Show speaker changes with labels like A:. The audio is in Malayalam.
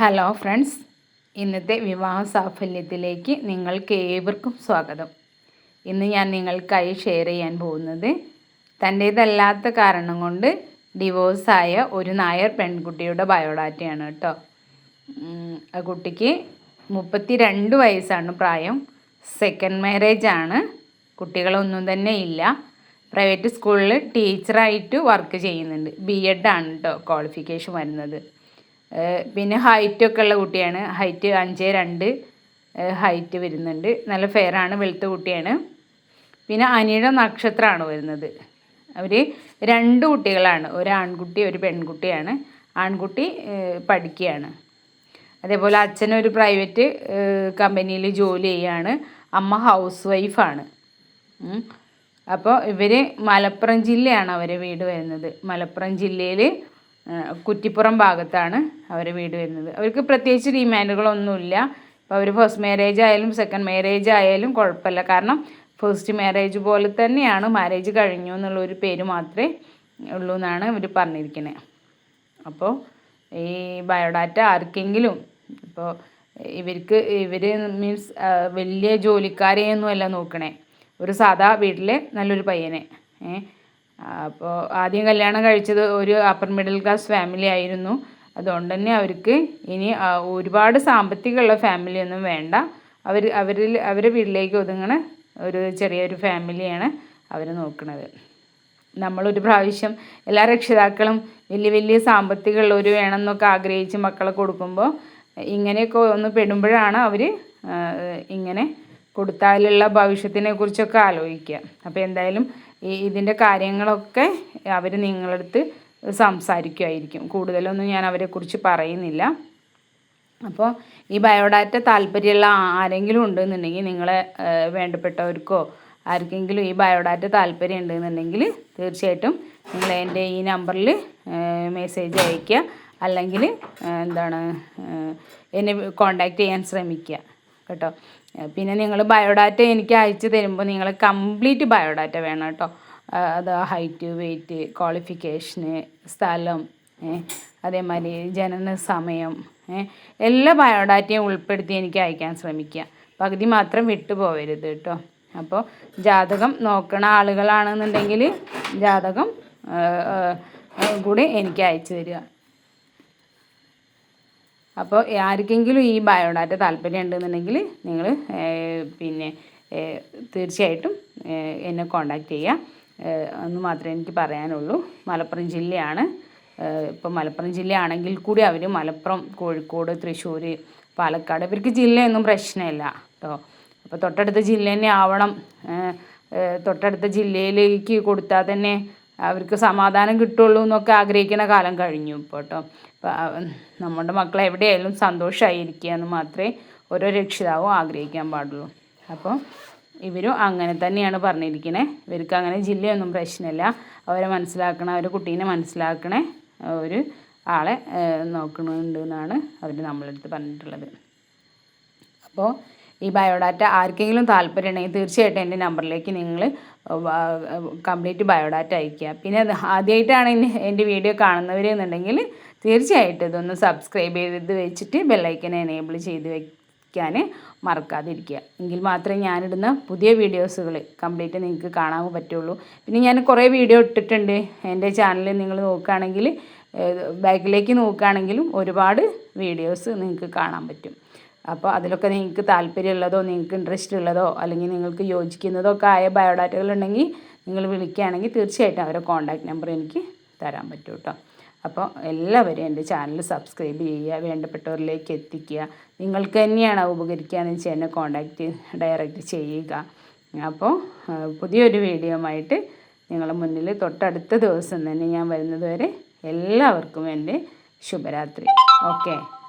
A: ഹലോ ഫ്രണ്ട്സ് ഇന്നത്തെ വിവാഹ സാഫല്യത്തിലേക്ക് നിങ്ങൾക്ക് ഏവർക്കും സ്വാഗതം. ഇന്ന് ഞാൻ നിങ്ങൾക്കായി ഷെയർ ചെയ്യാൻ പോകുന്നത് തന്റേതല്ലാത്ത കാരണം കൊണ്ട് ഡിവോഴ്സായ ഒരു നായർ പെൺകുട്ടിയുടെ ബയോഡാറ്റയാണ് കേട്ടോ. ആ കുട്ടിക്ക് മുപ്പത്തി രണ്ട് വയസ്സാണ് പ്രായം. സെക്കൻഡ് മാരേജ് ആണ്. കുട്ടികളൊന്നും തന്നെ ഇല്ല. പ്രൈവറ്റ് സ്കൂളിൽ ടീച്ചറായിട്ട് വർക്ക് ചെയ്യുന്നുണ്ട്. ബി എഡ് ആണ് കേട്ടോ ക്വാളിഫിക്കേഷൻ വരുന്നത്. പിന്നെ ഹൈറ്റൊക്കെ ഉള്ള കുട്ടിയാണ്. ഹൈറ്റ് അഞ്ച് രണ്ട് ഹൈറ്റ് വരുന്നുണ്ട്. നല്ല ഫെയറാണ് വെളുത്ത കുട്ടിയാണ്. പിന്നെ അനിയുടെ നക്ഷത്രമാണ് വരുന്നത്. അവർ രണ്ട് കുട്ടികളാണ്. ഒരു ആൺകുട്ടി ഒരു പെൺകുട്ടിയാണ്. ആൺകുട്ടി പഠിക്കുകയാണ്. അതേപോലെ അച്ഛനൊരു പ്രൈവറ്റ് കമ്പനിയിൽ ജോലി ചെയ്യുകയാണ് അമ്മ ഹൗസ് വൈഫാണ് അപ്പോൾ ഇവർ മലപ്പുറം ജില്ലയാണ് അവരെ വീട് വരുന്നത്. മലപ്പുറം ജില്ലയിൽ കുറ്റിപ്പുറം ഭാഗത്താണ് അവരെ വീട് വരുന്നത്. അവർക്ക് പ്രത്യേകിച്ച് ഡിമാൻഡുകളൊന്നുമില്ല. അപ്പോൾ അവർ ഫസ്റ്റ് മാരേജ് ആയാലും സെക്കൻഡ് മാരേജ് ആയാലും കുഴപ്പമില്ല. കാരണം ഫസ്റ്റ് മാരേജ് പോലെ തന്നെയാണ് മാരേജ് കഴിഞ്ഞു എന്നുള്ളൊരു പേര് മാത്രമേ ഉള്ളൂ എന്നാണ് ഇവർ പറഞ്ഞിരിക്കുന്നത് അപ്പോൾ ഈ ബയോഡാറ്റ ആർക്കെങ്കിലും ഇപ്പോൾ ഇവർക്ക് ഇവർ മീൻസ് വലിയ ജോലിക്കാരെയൊന്നുമല്ല നോക്കണേ. ഒരു സാധാ വീട്ടിലെ നല്ലൊരു പയ്യനെ. അപ്പോൾ ആദ്യം കല്യാണം കഴിച്ചത് ഒരു അപ്പർ മിഡിൽ ക്ലാസ് ഫാമിലി ആയിരുന്നു. അതുകൊണ്ട് തന്നെ അവർക്ക് ഇനി ഒരുപാട് സാമ്പത്തികമുള്ള ഫാമിലിയൊന്നും വേണ്ട. അവർ അവരിൽ അവരുടെ വീട്ടിലേക്ക് ഒതുങ്ങണ ഒരു ചെറിയൊരു ഫാമിലിയാണ് അവർ നോക്കുന്നത് നമ്മളൊരു പ്രാവശ്യം എല്ലാ രക്ഷിതാക്കളും വലിയ വലിയ സാമ്പത്തികമുള്ളവർ വേണമെന്നൊക്കെ ആഗ്രഹിച്ച് മക്കളെ കൊടുക്കുമ്പോൾ ഇങ്ങനെയൊക്കെ ഒന്ന് പെടുമ്പോഴാണ് അവർ ഇങ്ങനെ കൊടുത്താലുള്ള ഭവിഷ്യത്തിനെ കുറിച്ചൊക്കെ ആലോചിക്കുക. അപ്പോൾ എന്തായാലും ഈ ഇതിന്റെ കാര്യങ്ങളൊക്കെ അവർ നിങ്ങളടുത്ത് സംസാരിക്കുമായിരിക്കും കൂടുതലൊന്നും ഞാൻ അവരെക്കുറിച്ച് പറയുന്നില്ല. അപ്പോൾ ഈ ബയോഡാറ്റ താല്പര്യമുള്ള ആരെങ്കിലും ഉണ്ടെന്നുണ്ടെങ്കിൽ നിങ്ങളെ വേണ്ടപ്പെട്ടവർക്കോ ആർക്കെങ്കിലും ഈ ബയോഡാറ്റ താല്പര്യം ഉണ്ടെന്നുണ്ടെങ്കിൽ തീർച്ചയായിട്ടും നിങ്ങൾ എന്റെ ഈ നമ്പറിൽ മെസ്സേജ് അയയ്ക്കുക. അല്ലെങ്കിൽ എന്താണ് എന്നെ കോണ്ടാക്റ്റ് ചെയ്യാൻ ശ്രമിക്കുക. കേട്ടോ. പിന്നെ നിങ്ങൾ ബയോഡാറ്റ എനിക്ക് അയച്ചു തരുമ്പോൾ നിങ്ങൾ കംപ്ലീറ്റ് ബയോഡാറ്റ വേണം കേട്ടോ. അത് ഹൈറ്റ് വെയിറ്റ് ക്വാളിഫിക്കേഷന് സ്ഥലം അതേമാതിരി ജനന സമയം എല്ലാ ബയോഡാറ്റയും ഉൾപ്പെടുത്തി എനിക്ക് അയക്കാൻ ശ്രമിക്കുക. പകുതി മാത്രം വിട്ടു പോകരുത് കേട്ടോ. അപ്പോൾ ജാതകം നോക്കണ ആളുകളാണെന്നുണ്ടെങ്കിൽ ജാതകം കൂടി എനിക്ക് അയച്ചു തരിക. അപ്പോൾ ആർക്കെങ്കിലും ഈ ബയോഡാറ്റ താല്പര്യം ഉണ്ടെന്നുണ്ടെങ്കിൽ നിങ്ങൾ പിന്നെ തീർച്ചയായിട്ടും എന്നെ കോണ്ടാക്ട് ചെയ്യുക എന്ന് മാത്രമേ എനിക്ക് പറയാനുള്ളൂ. മലപ്പുറം ജില്ലയാണ്. ഇപ്പോൾ മലപ്പുറം ജില്ലയാണെങ്കിൽ കൂടി അവർ മലപ്പുറം കോഴിക്കോട് തൃശ്ശൂർ പാലക്കാട് ഇവർക്ക് ജില്ലയൊന്നും പ്രശ്നമില്ല കേട്ടോ അപ്പോൾ തൊട്ടടുത്ത ജില്ല തന്നെ ആവണം. തൊട്ടടുത്ത ജില്ലയിലേക്ക് കൊടുത്താൽ തന്നെ അവർക്ക് സമാധാനം കിട്ടുള്ളൂ എന്നൊക്കെ ആഗ്രഹിക്കുന്ന കാലം കഴിഞ്ഞു ഇപ്പോൾ കേട്ടോ. നമ്മുടെ മക്കൾ എവിടെയായാലും സന്തോഷമായിരിക്കുക എന്ന് മാത്രമേ ഓരോ രക്ഷിതാവും ആഗ്രഹിക്കാൻ പാടുള്ളൂ. അപ്പോൾ ഇവരും അങ്ങനെ തന്നെയാണ് പറഞ്ഞിരിക്കണേ. ഇവർക്ക് അങ്ങനെ ജില്ലയൊന്നും പ്രശ്നമില്ല. അവരെ മനസ്സിലാക്കണ അവരെ കുട്ടീനെ മനസ്സിലാക്കണ ഒരു ആളെ നോക്കണുണ്ട് എന്നാണ് അവർ നമ്മളടുത്ത് പറഞ്ഞിട്ടുള്ളത്. അപ്പോൾ ഈ ബയോഡാറ്റ ആർക്കെങ്കിലും താല്പര്യം ഉണ്ടെങ്കിൽ തീർച്ചയായിട്ടും എന്റെ നമ്പറിലേക്ക് നിങ്ങൾ കംപ്ലീറ്റ് ബയോഡാറ്റ അയക്കുക പിന്നെ ആദ്യമായിട്ടാണ് എന്റെ വീഡിയോ കാണുന്നവർ എന്നുണ്ടെങ്കിൽ തീർച്ചയായിട്ടും ഇതൊന്ന് സബ്സ്ക്രൈബ് ചെയ്ത് വെച്ചിട്ട് ബെല്ലൈക്കൻ എനേബിൾ ചെയ്ത് വയ്ക്കാൻ മറക്കാതിരിക്കുക. എങ്കിൽ മാത്രമേ ഞാനിടുന്ന പുതിയ വീഡിയോസുകൾ കംപ്ലീറ്റ് നിങ്ങൾക്ക് കാണാൻ പറ്റുള്ളൂ. പിന്നെ ഞാൻ കുറേ വീഡിയോ ഇട്ടിട്ടുണ്ട്. എന്റെ ചാനലിൽ നിങ്ങൾ നോക്കുകയാണെങ്കിൽ ബാക്കിലേക്ക് നോക്കുകയാണെങ്കിലും ഒരുപാട് വീഡിയോസ് നിങ്ങൾക്ക് കാണാൻ പറ്റും. അപ്പോൾ അതിലൊക്കെ നിങ്ങൾക്ക് താല്പര്യമുള്ളതോ നിങ്ങൾക്ക് ഇൻട്രസ്റ്റ് ഉള്ളതോ അല്ലെങ്കിൽ നിങ്ങൾക്ക് യോജിക്കുന്നതോ ഒക്കെ ആയ ബയോഡാറ്റകൾ ഉണ്ടെങ്കിൽ നിങ്ങൾ വിളിക്കുകയാണെങ്കിൽ തീർച്ചയായിട്ടും അവരെ കോൺടാക്റ്റ് നമ്പർ എനിക്ക് തരാൻ പറ്റും കേട്ടോ അപ്പോൾ എല്ലാവരും എന്റെ ചാനൽ സബ്സ്ക്രൈബ് ചെയ്യുക വേണ്ടപ്പെട്ടവരിലേക്ക് എത്തിക്കുക. നിങ്ങൾക്ക് തന്നെയാണ് ഉപകരിക്കുകയെന്ന് വെച്ചാൽ എന്നെ കോൺടാക്റ്റ് ഡയറക്റ്റ് ചെയ്യുക. അപ്പോൾ പുതിയൊരു വീഡിയോ ആയിട്ട് നിങ്ങളുടെ മുന്നിൽ തൊട്ടടുത്ത ദിവസം തന്നെ ഞാൻ വരുന്നത് വരെ എല്ലാവർക്കും എന്റെ ശുഭരാത്രി. ഓക്കെ